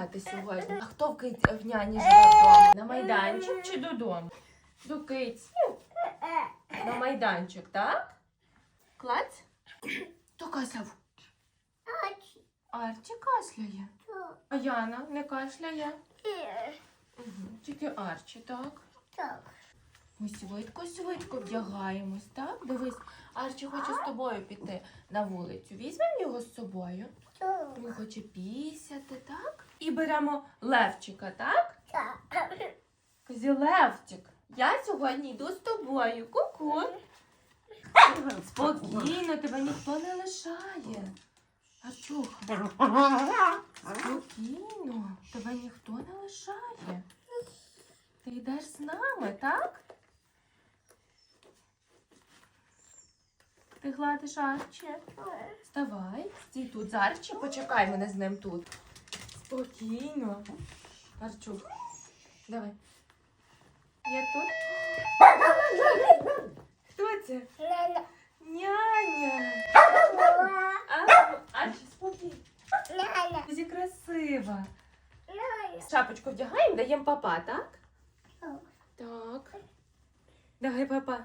гуляти сьогодні. А хто в киць в няні живе вдома? На майданчик чи додому? До киць. На майданчик, так? Клаць? Хто казав? Арчі кашляє. А Яна не кашляє. Угу. Тільки Арчі, так? Ми швидко, швидко вдягаємось, так? Дивись, Арчі хоче з тобою піти на вулицю. Візьмемо його з собою. Він хоче пісяти, так? І беремо Левчика, так? Казі Левчик, я сьогодні йду з тобою. Ку-ку. Спокійно, тебе ніхто не лишає. Арчуха, спокійно, тебе ніхто не лишає. Ти йдеш з нами, так? Ти гладиш Арчі? Вставай, стій тут. Зарчі, почекай мене з ним тут. Спокійно. Арчук, давай. Я тут. Хто це? Няня. А, Арчі, спокійно. Дуже красива. Шапочку вдягаємо, даємо папа, так? Так. Давай, папа.